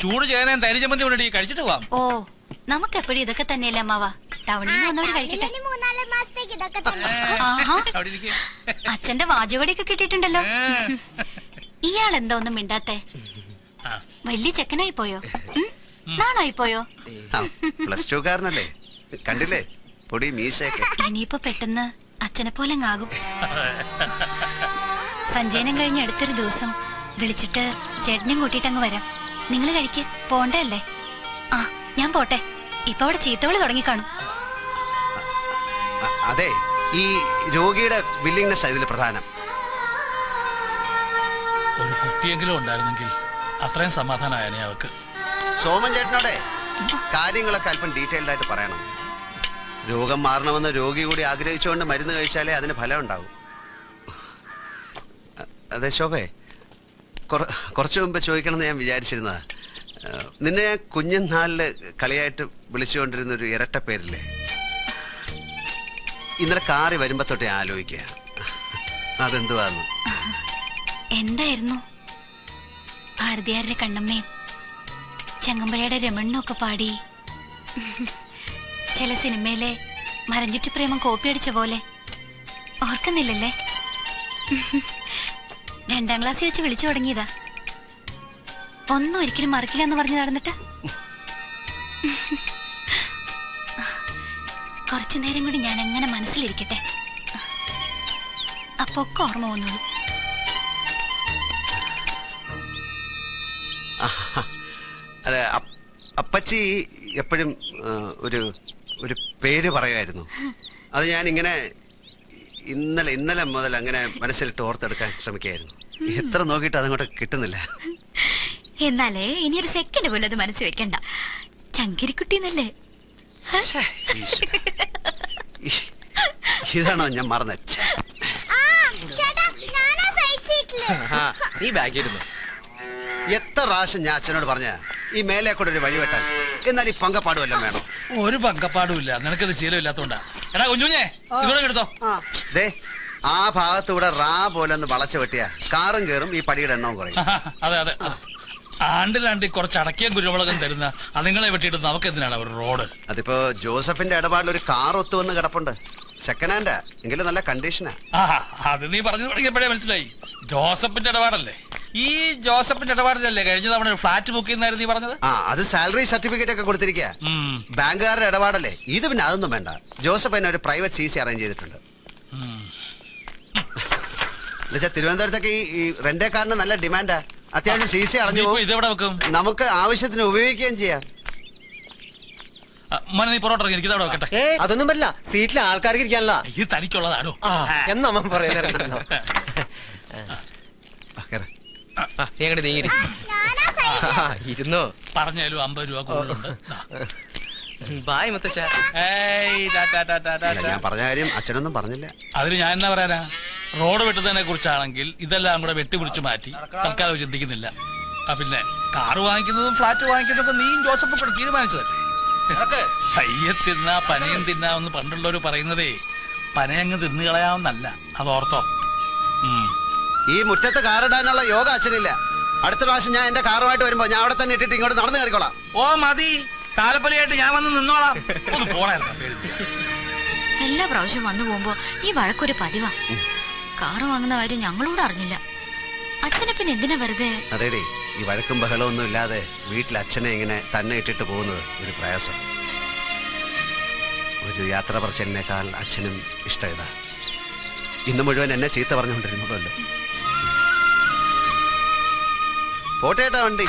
ചൂട് ചെയ്യാൻ തരി ചമ്മന്തി കൊണ്ടി കഴിച്ചിട്ട് പോവാം. ഓ നമുക്ക് എപ്പോഴും ഇതൊക്കെ തന്നെയല്ലേ അമ്മാവ? ടൗണിൽ നിന്ന് വന്നവർ കഴിക്കട്ടെ. ഇനി മൂന്നാൽ മാസത്തേക്ക് ഇതൊക്കെ തന്നെ. ആഹാ. അച്ഛന്റെ വാചകടിയൊക്കെ കിട്ടിയിട്ടുണ്ടല്ലോ. ഏ. ഇയാൾ എന്താ ഒന്നും മിണ്ടാത്തെ? ആ. വലിയ ചെക്കനായി പോയോ? ഉം? നാണായി പോയോ? പ്ലസ് ടു കാരനല്ലേ? കണ്ടില്ലേ? പൊടി മീശയൊക്കെ. ഇനിയിപ്പോ പെട്ടെന്ന് അച്ഛനെ പോലെ ആകും. സഞ്ജയനം കഴിഞ്ഞ് അടുത്തൊരു ദിവസം വിളിച്ചിട്ട് ചേട്ടനും കൂട്ടിയിട്ട് അങ്ങ് വരാം. നിങ്ങൾ കഴിക്ക് പോണ്ടല്ലേ ആ ഞാൻ പോട്ടെ ഇപ്പൊ അവിടെ ചീത്തവിളി തുടങ്ങിക്കാണും കാണും അതെ ഈ രോഗിയുടെ വില്ലിങ്നെസ് ഇതിൽ പ്രധാനം ഒരു കുട്ടിയെങ്കിലും ഉണ്ടായിരുന്നെങ്കിൽ അത്രയും സമാധാനമായനെ അവക്ക് സോമൻ ചേട്ടനോടെ കാര്യങ്ങളൊക്കെ അല്പം ഡീറ്റെയിൽഡ് ആയിട്ട് പറയണം രോഗം മാറണമെന്ന് രോഗി കൂടി ആഗ്രഹിച്ചുകൊണ്ട് മരുന്ന് കഴിച്ചാലേ അതിന് ഫലം ഉണ്ടാവും അതെ ശോഭേ കുറച്ചു മുമ്പ് ചോദിക്കണമെന്ന് ഞാൻ വിചാരിച്ചിരുന്നതാ. നിന്നെ ഞാൻ കുഞ്ഞുനാളിൽ കളിയായിട്ട് വിളിച്ചുകൊണ്ടിരുന്ന ഒരു ഇരട്ട പേരില്ലേ? ഇന്നലെ കാറി വരുമ്പോ തൊട്ട് ഞാൻ ആലോചിക്കുക അതെന്തുവാന്ന്? എന്തായിരുന്നു? ഭാരതിയാരുടെ കണ്ണമ്മയും ചങ്ങമ്പഴയുടെ ഒക്കെ പാടി. ചില സിനിമയിലെ മരഞ്ചുറ്റി പ്രേമം കോപ്പി അടിച്ച പോലെ. ഓർക്കുന്നില്ലല്ലേ? രണ്ടാം ക്ലാസ്സിൽ വെച്ച് വിളിച്ചു തുടങ്ങിയതാ. ഒന്നും ഒരിക്കലും മറക്കില്ല എന്ന് പറഞ്ഞു നടന്നിട്ട്. കുറച്ചു നേരം കൂടി ഞാൻ എങ്ങനെ മനസ്സിലിരിക്കട്ടെ. അപ്പൊ ഒക്കെ ഓർമ്മ വന്നോളൂ അതെ അപ്പച്ചി എപ്പോഴും ഒരു ഒരു പേര് പറയുമായിരുന്നു അത് ഞാൻ ഇങ്ങനെ ഇന്നലെ ഇന്നലെ മുതൽ അങ്ങനെ മനസ്സിലിട്ട് ഓർത്തെടുക്കാൻ ശ്രമിക്കുകയായിരുന്നു. എത്ര നോക്കിയിട്ട് അതങ്ങോട്ട് കിട്ടുന്നില്ല. എന്നാലേ ഇനി ഒരു സെക്കൻഡ് പോലും അത് മനസ്സിൽ വെക്കണ്ട. ചങ്കിരിക്കുട്ടി എന്നല്ലേ ഈ- ഇതാണോ ഞാൻ മറന്നത് ആ ചേട്ടാ ഞാനാ സൈഡ് ആ, നീ ബാഗിരുന്നു എത്ര പ്രാവശ്യം ഞാൻ അച്ഛനോട് പറഞ്ഞ ഈ മേലെ കൂടെ ഒരു വഴി വെട്ടാൻ. എന്നാൽ ഈ പങ്കപ്പാട് എല്ലാം വേണം. ഒരു പങ്കപ്പാടും ഇല്ല. നിനക്കത് ശീലമില്ലാത്തോണ്ടാ. എടാ കുഞ്ഞുഞ്ഞേ ഇതോടെ എടുത്തോ. ദേ ആ ഭാഗത്തൂടെ റാ പോലെ ഒന്ന് വളച്ചു വെട്ടിയ. കാറും കയറും ഈ പടിയുടെ എണ്ണവും കുറയും. അതെ അതെ. ആണ്ടിലാണ്ടി കുറച്ച് അടക്കിയ കുരുമുളകും തരുന്ന അതുങ്ങളെ വെട്ടിയിട്ട് നമുക്ക് എന്തിനാണ് ഒരു റോഡ്? അതിപ്പോ ജോസഫിന്റെ ഇടപാടിൽ ഒരു കാർ ഒത്തു വന്ന് കിടപ്പുണ്ട്. സെക്കൻഡ് ഹാൻഡാ എങ്കിലും നല്ല കണ്ടീഷനാ അത് നീ പറഞ്ഞു തുടങ്ങിയപ്പോഴേ മനസ്സിലായി. ജോസഫിന്റെ ഇടപാടല്ലേ? ഈ ജോസഫിന്റെ ഇടപാടിലല്ലേ കഴിഞ്ഞ തവണ ഒരു ഫ്ലാറ്റ് ബുക്ക് ചെയ്യുന്നായിരുന്നു നീ പറഞ്ഞത്? ആ അത് സാലറി സർട്ടിഫിക്കറ്റ് ഒക്കെ കൊടുത്തിരിക്കുക ബാങ്കുകാരുടെ ഇടപാടല്ലേ? ഇത് പിന്നെ അതൊന്നും വേണ്ട. ജോസഫ് എന്നെ ഒരു പ്രൈവറ്റ് സി സി അറേഞ്ച് ചെയ്തിട്ടുണ്ട്. എന്നുവെച്ചാൽ തിരുവനന്തപുരത്തൊക്കെ ഈ ഈ റെന്റേക്കാരന് നല്ല ഡിമാൻഡാ. അത്യാവശ്യം സി സി അടഞ്ഞു പോകും. ഇതെവിടെ വെക്കും? നമുക്ക് ആവശ്യത്തിന് ഉപയോഗിക്കുകയും ചെയ്യാം. ആ, മോനെ നീ പൊറോട്ട എനിക്ക് ഇതവിടെ വെക്കട്ടെ. ഏ അതൊന്നും പറ്റില്ല. സീറ്റിലെ ആൾക്കാർക്ക് ഇരിക്കാനല്ല ഇത് തനിക്കുള്ളതാണോ? ആ എന്നമ്മ പറയുന്നത്. നീ അങ്ങോട്ട് നീങ്ങി ഇരുന്നോ. പറഞ്ഞാലും അമ്പത് രൂപ കൂടുതലുണ്ട്. ബായ്. ഞാൻ പറഞ്ഞ കാര്യം അച്ഛനൊന്നും പറഞ്ഞില്ല. അതിന് ഞാൻ എന്നാ പറയാനാ? റോഡ് വെട്ടുന്നതിനെ കുറിച്ചാണെങ്കിൽ ഇതെല്ലാം കൂടെ വെട്ടിപിടിച്ച് മാറ്റി തൽക്കാലം ചിന്തിക്കുന്നില്ല. ആ പിന്നെ കാറ് വാങ്ങിക്കുന്നതും ഫ്ലാറ്റ് വാങ്ങിക്കുന്നതും നീയും ജോസഫ് കൂടെ തീരുമാനിച്ചതല്ലേ പയ്യെ തിന്നാ പനയും തിന്നാമെന്ന് പണ്ടുള്ളവർ പറയുന്നതേ പനയങ്ങ് തിന്നു കളയാവുന്നല്ല അത് ഓർത്തോ ഈ മുറ്റത്ത് കാറിടാനുള്ള യോഗ അച്ഛനില്ല. അടുത്ത പ്രാവശ്യം ഞാൻ എന്റെ കാറുമായിട്ട് വരുമ്പോ ഞാൻ അവിടെ തന്നെ ഇട്ടിട്ട് ഇങ്ങോട്ട് നടന്നു കയറിക്കോളാം. ഓ മതി. താലപ്പൊലിയായിട്ട് ഞാൻ വന്ന് നിന്നോളാം. ഒന്ന്. എല്ലാ പ്രാവശ്യം വന്നു പോകുമ്പോ ഈ വഴക്കൊരു പതിവാ. കാറ് വാങ്ങുന്ന കാര്യം ഞങ്ങളോട് അറിഞ്ഞില്ല. അച്ഛനെ പിന്നെ എന്തിനാ വെറുതെ? അതേടി ഈ വഴക്കും ബഹളവും ഒന്നും ഇല്ലാതെ വീട്ടിൽ അച്ഛനെ ഇങ്ങനെ തന്നെ ഇട്ടിട്ട് പോകുന്നത് ഒരു പ്രയാസം. ഒരു യാത്ര പറച്ചലിനേക്കാൾ അച്ഛനും ഇഷ്ടം ഇതാ. ഇന്ന് മുഴുവൻ എന്നെ ചീത്ത പറഞ്ഞുകൊണ്ടിരുന്നതല്ലോ. പോട്ടേട്ടാ വണ്ടി.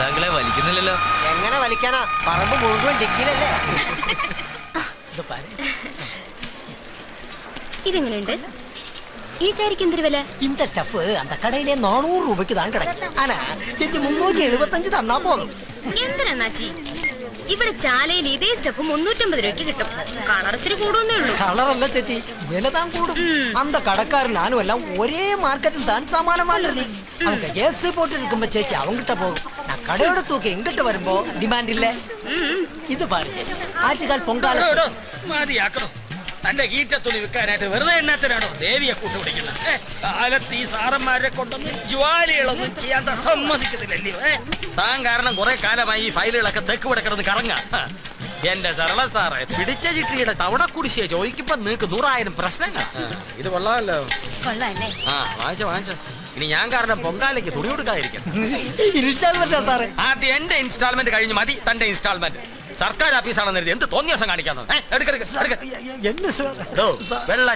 താങ്കളെ വലിക്കുന്നില്ലല്ലോ. എങ്ങനെ വലിക്കാനാ? പറമ്പ് മുഴുവൻ ഡിക്കിലല്ലേ? ഇതെങ്ങനെയുണ്ട്? ഈ സാരിക്ക് എന്തൊരു വില? ഇന്റെ സ്റ്റഫ് അന്ത കടയിലെ നാനൂറ് രൂപയ്ക്ക് താൻ കിടക്കും. ആനാ ചേച്ചി മുന്നൂറ്റി എഴുപത്തഞ്ച് തന്നാ പോലും എന്തിനാച്ചി ഇവിടെ ചാലയിൽ ഇതേ സ്റ്റഫ് മുന്നൂറ്റമ്പത് രൂപയ്ക്ക് കിട്ടും. കളർ ഇച്ചിരി കൂടുന്നേ ഉള്ളൂ. കളറല്ല ചേച്ചി വില താൻ കൂടും. അന്ത കടക്കാരൻ ഞാനും എല്ലാം ഒരേ മാർക്കറ്റിൽ താൻ സമാനമാണല്ലേ അവൻ കേസ് പോട്ടിരിക്കുമ്പോ ചേച്ചി അവൻ കിട്ട പോകും. കടയോട് തൂക്കി ഇങ്ങോട്ട് വരുമ്പോ ഡിമാൻഡ് ഇല്ലേ ഇത് പാലിച്ചേ. ആറ്റുകാൽ പൊങ്കാല മതിയാക്കണോ? തന്റെ ഈറ്റ തുണി വിൽക്കാനായിട്ട് വെറുതെ എണ്ണത്തിനാണോ ദേവിയെ കൂട്ടുപിടിക്കുന്നത് കാലത്ത് ഈ സാറന്മാരെ കൊണ്ടൊന്നും ജ്വാലികളൊന്നും ചെയ്യാൻ സമ്മതിക്കുന്നില്ലല്ലോ താൻ കാരണം കുറെ കാലമായി ഈ ഫയലുകളൊക്കെ തെക്ക് വിടക്കണമെന്ന് കറങ്ങാ. എന്റെ സരള സാറേ പിടിച്ച ചിട്ടിയുടെ തവണ കുടിശ്ശിയെ ചോദിക്കുമ്പോ നിങ്ങക്ക് നൂറായിരം പ്രശ്നങ്ങൾ ഇത് കൊള്ളാമല്ലോ. കൊള്ളാല്ലേ ആ വാങ്ങിച്ചോ വാങ്ങിച്ചോ. ഇനി ഞാൻ കാരണം പൊങ്കാലയ്ക്ക് തുണി കൊടുക്കാതിരിക്കും ആദ്യം എന്റെ ഇൻസ്റ്റാൾമെന്റ് കഴിഞ്ഞ് മതി തന്റെ ഇൻസ്റ്റാൾമെന്റ്. സർക്കാർ ഓഫീസാണെന്ന് എഴുതി എന്ത് തോന്നിയ ദിവസം കാണിക്കാന്ന്? വെള്ള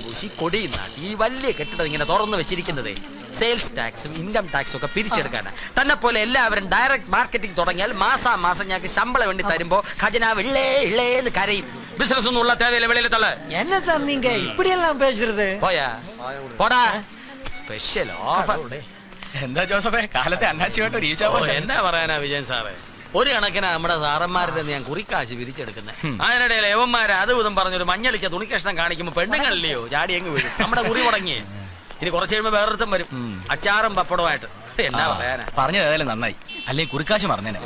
പൂശി കൊടി ഈ വലിയ കെട്ടിടം ഇങ്ങനെ തുറന്നു വെച്ചിരിക്കുന്നത്. സെയിൽസ് ടാക്സും ഇൻകം ടാക്സും ഒക്കെ പിരിച്ചെടുക്കാണ് തന്നെ പോലെ എല്ലാവരും ഡയറക്ട് മാർക്കറ്റിംഗ് തുടങ്ങിയാൽ മാസാ മാസം ഞങ്ങൾക്ക് ശമ്പളം വേണ്ടി തരുമ്പോ ഖജനാവ് ഇള്ളേ ഇള്ളേ എന്ന് കരയും. ബിസിനസ് ഒന്നും ഉള്ള തേവയില്ല വെളിയിലെ തള്ളേ എന്നാ സാർ നീങ്ക ഇപ്പടിയെല്ലാം പേശരുത് പോയാ? പോടാ. സ്പെഷ്യൽ ഓഫർ എന്താ ജോസഫേ? കാലത്തെ അണ്ണാച്ചിയോട്ട് ഒരു ഓ, എന്താ പറയാനാ വിജയൻ സാറേ? ഒരു കണക്കിന് നമ്മുടെ സാറന്മാരുടെ ഞാൻ കുറിക്കാശ് പിരിച്ചെടുക്കുന്നത് അതിനിടയിൽ യവന്മാരെ അത് ഇതും പറഞ്ഞൊരു മഞ്ഞളിക്ക തുണിക്കഷ്ണം കാണിക്കുമ്പോ പെണ്ണുങ്ങളില്ലയോ? ചാടി അങ്ങ് വീഴും. നമ്മുടെ കുറി മുടങ്ങി ഇനി കുറച്ച് കഴിയുമ്പോ വേറൊരുത്തം വരും. അച്ചാറും പപ്പടമായിട്ട് എന്നാ പറയാനാ? ഏതായാലും നന്നായി. അല്ലെങ്കിൽ കുറിക്കാശ് പറഞ്ഞേനെ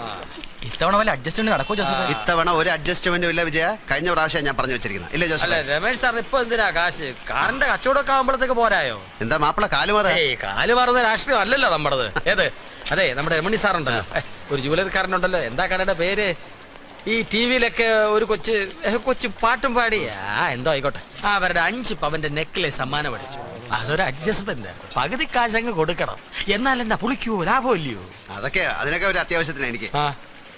ഇത്തവണ വല്ല അഡ്ജസ്റ്റ്മെന്റ് നടക്കോ ജോസഫ്? ഇത്തവണ ഒരു അഡ്ജസ്റ്റ്മെന്റും ഇല്ല വിജയ. കഴിഞ്ഞ പ്രാവശ്യം ഞാൻ പറഞ്ഞു വെച്ചിരിക്കുന്നത്. ഇല്ലേ അല്ല ജോസഫ് രമേഷ് സാർ ഇപ്പൊ എന്തിനാ കാശ്? കാറിന്റെ കച്ചവടമൊക്കെ ആകുമ്പോഴത്തേക്ക് പോരായോ? എന്താ മാപ്പിള കാലുമാറ ഏയ് കാൽ മാറുന്ന രാഷ്ട്രീയം അല്ലല്ലോ നമ്മുടേത്. ഏത്? അതെ നമ്മുടെ രമണി സാറുണ്ടല്ലോ. ഒരു ജൂലറിക്കാരനുണ്ടല്ലോ. എന്താ കടയുടെ പേര്? ഈ ടി വിയിലൊക്കെ ഒരു കൊച്ച് കൊച്ചു പാട്ടും പാടി. ആ എന്തോ ആയിക്കോട്ടെ. ആ അവരുടെ അഞ്ച് പവന്റെ നെക്കിലെ സമ്മാനം അടിച്ചു. അതൊരു അഡ്ജസ്റ്റ്മെന്റ് പകുതി കാശങ്ങ് കൊടുക്കണം. എന്നാൽ എന്താ പുളിക്കുവോ ലാഭം ഇല്ലയോ? അതൊക്കെ അതിനൊക്കെ ഒരു അത്യാവശ്യത്തിന് എനിക്ക്.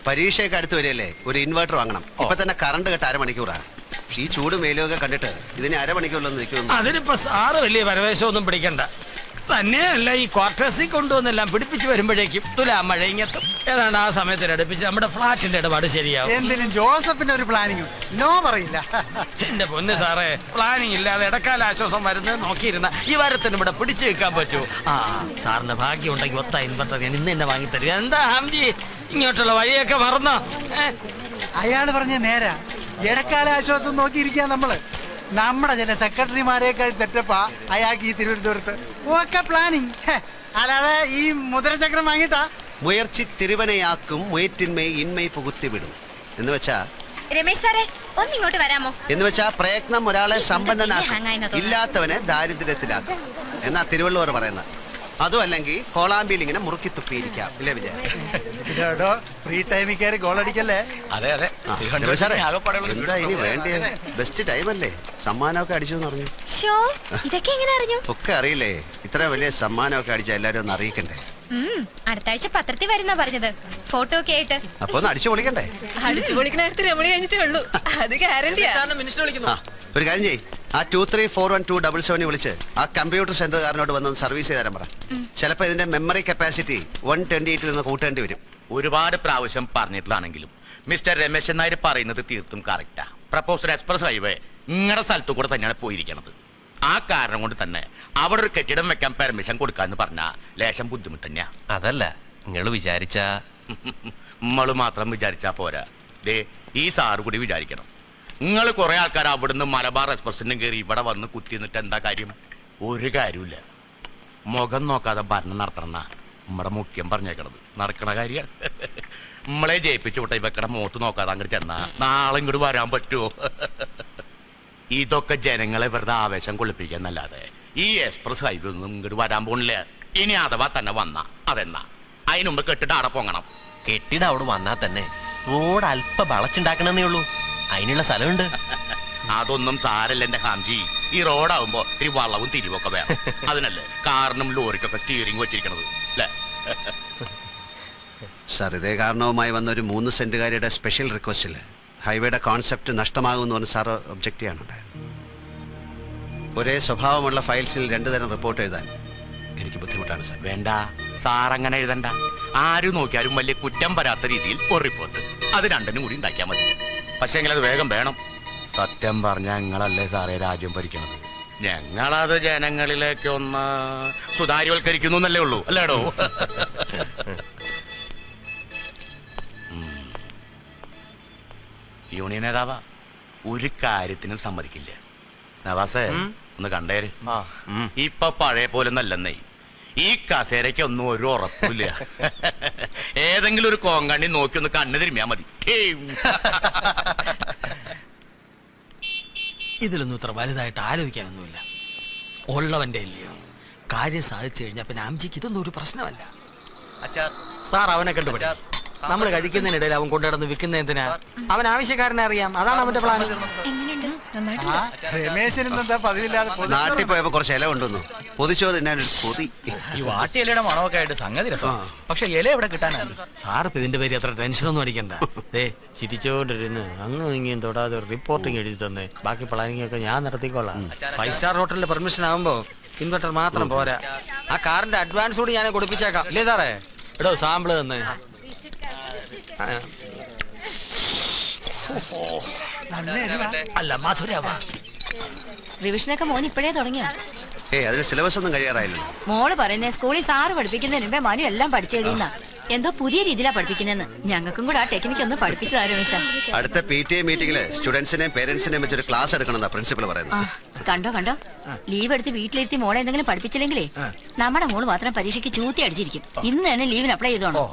പരീക്ഷയൊക്കെ അടുത്ത് വരികയല്ലേ? ഒരു ഇൻവെർട്ടർ വാങ്ങണം. ഇപ്പൊ തന്നെ കറണ്ട് കെട്ട് അരമണിക്കൂറാണ് ഈ ചൂട് മേലൊക്കെ കണ്ടിട്ട് ഇതിന് അരമണിക്കൂറിലൊന്നും നിൽക്കുന്നു അതിനിപ്പോ സാറ് വലിയ പരവേശമൊന്നും പിടിക്കണ്ട. തന്നെയല്ല ഈ ക്വാർട്ടേഴ്സിൽ കൊണ്ടുവന്നെല്ലാം പിടിപ്പിച്ച് വരുമ്പോഴേക്കും തുലാ മഴ ഇങ്ങത്തും. ഏതാണ്ട് ആ സമയത്തിന് അടുപ്പിച്ച് നമ്മുടെ ഫ്ലാറ്റിന്റെ ഇടപാട് ശരിയാവും. എന്തിനും ജോസഫിന് ഒരു പ്ലാനിങ് നോ പറയില്ല. എന്റെ പൊന്ന് സാറേ പ്ലാനിങ് ഇല്ലാതെ ഇടക്കാല ആശ്വാസം വരുന്നത് നോക്കിയിരുന്ന ഈ വാരത്തിന് ഇവിടെ പിടിച്ചു വെക്കാൻ പറ്റൂ. ആ സാറിന് ഭാഗ്യം ഉണ്ടെങ്കിൽ ഒത്ത ഇൻവെർട്ടർ ഞാൻ ഇന്ന് തന്നെ വാങ്ങിത്തരും എന്താ ഹാംജി? ഇങ്ങോട്ടുള്ള വഴിയൊക്കെ മറന്നോ? അയാൾ പറഞ്ഞ നേരാ. ഇടക്കാല ആശ്വാസം നോക്കിയിരിക്കുക നമ്മൾ. നമ്മുടെ ചില സെക്രട്ടറിമാരെക്കാൾ സെറ്റപ്പാ അയാൾക്ക് ഈ തിരുവനന്തപുരത്ത്. ഒക്കെ പ്ലാനിങ്. അല്ലാതെ ഈ മുദ്രചക്രം വാങ്ങിട്ടാ. മുയർച്ചി തിരുവനയാക്കും മുയറ്റിന്മേ ഇന്മേ പുകുത്തി വിടും എന്ന് വെച്ചാ? രമേശ് സാറേ ഒന്ന് ഇങ്ങോട്ട് വരാമോ? എന്ന് വെച്ചാ പ്രയത്നം ഒരാളെ സമ്പന്നനാക്കും. ഇല്ലാത്തവനെ ദാരിദ്ര്യത്തിലാക്കും. എന്നാ തിരുവള്ളുവർ പറയുന്നത്? അതും അല്ലെങ്കിൽ കോളാമ്പിയിൽ ഇങ്ങനെ മുറുക്കി തുപ്പിയിരിക്കാം. ഇല്ലേ വിജയ? ഫ്രീ ടൈമിൽ കയറി ഗോൾ അടിക്കല്ലേ അതെ അതെ. എന്താ ഇനി വേണ്ടിയ ബെസ്റ്റ് ടൈം അല്ലേ? സമ്മാനമൊക്കെ അടിച്ചു എന്ന് പറഞ്ഞു ഇതൊക്കെ എങ്ങനെ അറിഞ്ഞു? ഒക്കെ അറിയില്ലേ? ഇത്ര വലിയ സമ്മാനമൊക്കെ അടിച്ച എല്ലാരും ഒന്ന് അറിയിക്കണ്ടേ? അടുത്ത ആഴ്ച പത്രത്തിൽ വരുന്ന പറഞ്ഞത്. ഫോട്ടോ ഒക്കെ ആയിട്ട്. അപ്പൊ ഒന്ന് അടിച്ചു പൊളിക്കണ്ടേ? അടിച്ചു പൊളിക്കണ അടുത്ത് നമ്മൾ കഴിഞ്ഞിട്ടേ ഉള്ളൂ. അത് ഗ്യാരണ്ടിയാ വിളിക്കുന്നു. ഒരു കാര്യം ചെയ്യ്. ആ two three four one two double സെവനിൽ വിളിച്ച് ആ കമ്പ്യൂട്ടർ സെന്ററുകാരനോട് വന്ന് സർവീസ് ചെയ്ത് തരാൻ പറ. ചിലപ്പോ ഇതിന്റെ മെമ്മറി കപ്പാസിറ്റി വൺ ട്വന്റി എയ്റ്റിൽ നിന്ന് കൂട്ടേണ്ടി വരും. ഒരുപാട് പ്രാവശ്യം പറഞ്ഞിട്ടുള്ളതാണെങ്കിലും മിസ്റ്റർ രമേശൻ നായർ പറയുന്നത് തീർത്തും കറക്റ്റാ പ്രപ്പോസൽ എക്സ്പ്രസ് ഹൈവേ നിങ്ങളുടെ സ്ഥലത്തു കൂടെ തന്നെയാണ് പോയിരിക്കണത്. ആ കാരണം കൊണ്ട് തന്നെ അവിടെ ഒരു കെട്ടിടം വെക്കാൻ പെർമിഷൻ കൊടുക്കാന്ന് പറഞ്ഞാ ലേശം ബുദ്ധിമുട്ട് തന്നെയാ. അതല്ല നിങ്ങൾ വിചാരിച്ച നമ്മൾ മാത്രം വിചാരിച്ചാ പോരാ. ദേ ഈ സാറ് കൂടി വിചാരിക്കണം. നിങ്ങൾ കുറെ ആൾക്കാർ അവിടുന്ന് മലബാർ എക്സ്പ്രസിനും കയറി ഇവിടെ വന്ന് കുത്തി നിന്നിട്ട് എന്താ കാര്യം? ഒരു കാര്യമില്ല മുഖം നോക്കാതെ ഭരണം നടത്തണം നമ്മുടെ മുഖ്യം പറഞ്ഞേക്കണത്. നടക്കണ കാര്യം. നമ്മളെ ജയിപ്പിച്ചു വിട്ട ഇവക്കടെ മുഖത്ത് നോക്കാതെ അങ്ങോട്ട് ചെന്നാ നാളെ ഇങ്ങോട്ട് വരാൻ പറ്റുമോ? ഇതൊക്കെ ജനങ്ങളെ വെറുതെ ആവേശം കൊള്ളിപ്പിക്കാന്നല്ലാതെ ഈ എക്സ്പ്രസ് ഹൈവേ ഒന്നും ഇങ്ങോട്ട് വരാൻ പോണില്ല. ഇനി അഥവാ തന്നെ വന്ന അതെന്നാ? അതിനുമ്പ് കെട്ടിട്ട് അവിടെ പോങ്ങണം. കെട്ടിട അവിടെ വന്നാൽ തന്നെ റോഡ് അല്പം വളച്ചുണ്ടാക്കണമെന്നേ ഉള്ളൂ. അതിനുള്ള സ്ഥലമുണ്ട്. അതൊന്നും സാരല്ല എന്റെ ഹാംജി. ഈ റോഡാവുമ്പോ ഇത്തിരി വളവും തിരിവൊക്കെ വേണം. അതിനല്ലേ? കാറിനും ലോറിക്കൊക്കെ സ്റ്റിയറിംഗ് വെച്ചിരിക്കണത്. അല്ലേ സാർ ഇതേ കാരണവുമായി വന്ന ഒരു മൂന്ന് സെന്റുകാരിയുടെ സ്പെഷ്യൽ റിക്വസ്റ്റിൽ ഹൈവേയുടെ കോൺസെപ്റ്റ് നഷ്ടമാകുമെന്ന് പറഞ്ഞ സാർ ഒബ്ജക്റ്റ് ചെയ്യാനുണ്ടായത് ഒരേ സ്വഭാവമുള്ള ഫയൽസിൽ രണ്ടു തരം റിപ്പോർട്ട് എഴുതാൻ എനിക്ക് ബുദ്ധിമുട്ടാണ് സാർ. വേണ്ട. സാർ അങ്ങനെ എഴുതണ്ട. ആരും നോക്കിയാലും വലിയ കുറ്റം വരാത്ത രീതിയിൽ ഒരു റിപ്പോർട്ട് അത് രണ്ടിനും കൂടി ഉണ്ടാക്കിയാൽ മതി. പക്ഷേ അത് വേഗം വേണം. സത്യം പറഞ്ഞ ഞങ്ങളല്ലേ സാറേ രാജ്യം ഭരിക്കണത്? ഞങ്ങളത് ജനങ്ങളിലേക്ക് ഒന്ന് സുതാര്യവൽക്കരിക്കുന്നു എന്നല്ലേ ഉള്ളൂ. അല്ലേടോ. യൂണിയൻ നേതാവ. ഒരു കാര്യത്തിനും സമ്മതിക്കില്ല. നവാസേ ഒന്ന് കണ്ടേര്. ഇപ്പൊ പഴയ പോലെ നല്ലെന്നേ. ഈ കസേരയ്ക്ക് ഒന്നും ഒരു ഉറപ്പില്ല ഏതെങ്കിലും ഒരു കോങ്കണ്ണി നോക്കി ഒന്ന് കണ്ണു തിരുമ്മിയാ മതി. ഇതിലൊന്നും ഇത്ര വലുതായിട്ട് ആലോചിക്കാനൊന്നുമില്ല. ഉള്ളവന്റെ അല്ലയോ. കാര്യം സാധിച്ചു കഴിഞ്ഞാൽ പിന്നെ അംജിക്ക് ഇതൊന്നും ഒരു പ്രശ്നമല്ല. സാർ അവനെ കണ്ടു നമ്മൾ കഴിക്കുന്നതിനിടയിൽ അവൻ കൊണ്ടുനടന്ന് വിൽക്കുന്ന എന്തിനാ? അവൻ ആവശ്യക്കാരനെ അറിയാം. അതാണ് അവന്റെ പ്ലാൻ നാട്ടിൽ പോയപ്പോ കുറച്ച് ഇല കൊണ്ടുവന്നു. പൊതിച്ചോ പൊതി. ഈ വാട്ടി ഈ വാട്ടിയിലയുടെ മണമൊക്കെ ആയിട്ട് സംഗതി രസം പക്ഷെ ഇല എവിടെ കിട്ടാനാണ് സാർ ഇതിന്റെ പേര് അത്ര ടെൻഷനൊന്നും അടിക്കണ്ട. ദേ ചിരിച്ചോണ്ടിരുന്ന് അങ്ങും ഇങ്ങും തൊടാതെ ഒരു റിപ്പോർട്ടിങ് എഴുതി തന്നെ. ബാക്കി പ്ലാനിങ് ഒക്കെ ഞാൻ നടത്തിക്കോളാം. ഫൈവ് സ്റ്റാർ ഹോട്ടലിന്റെ പെർമിഷൻ ആവുമ്പോ ഇൻവെർട്ടർ മാത്രം പോരാ. ആ കാറിന്റെ അഡ്വാൻസ് കൂടി ഞാൻ കൊടുപ്പിച്ചേക്കാം. ഇല്ലേ സാറേ? എടോ സാമ്പിൾ തന്നെ. അല്ല. മധുരവ. റിവിഷനൊക്കെ മോൻ ഇപ്പോഴേ തുടങ്ങിയ? ഏ അതിന് സിലബസ് ഒന്നും കഴിയാറായില്ല മോൾ പറയുന്നേ സ്കൂളിൽ സാറ് പഠിപ്പിക്കുന്നതിന് മുമ്പേ മനു എല്ലാം പഠിച്ചു കഴിയുന്ന എന്തോ പുതിയ രീതിയിലാ പഠിപ്പിക്കുന്നതെന്ന്. ഞങ്ങൾക്കും കൂടെ ആ ടെക്നിക്ക് ഒന്ന് പഠിപ്പിച്ചു രമേശ. അടുത്ത പി ടി എ മീറ്റിംഗിൽ സ്റ്റുഡൻസിനെയും പേരൻസിനെയും വെച്ചൊരു ക്ലാസ് എടുക്കണം പ്രിൻസിപ്പൾ പറയുന്നത്. കണ്ടോ കണ്ടോ? ലീവ് എടുത്ത് വീട്ടിലിരുത്തി മോളെ എന്തെങ്കിലും പഠിപ്പിച്ചില്ലെങ്കിലേ നമ്മുടെ മോൾ മാത്രം പരീക്ഷയ്ക്ക് ചൂത്തി അടിച്ചിരിക്കും. ഇന്ന് തന്നെ ലീവിന് അപ്ലൈ ചെയ്തോണോ.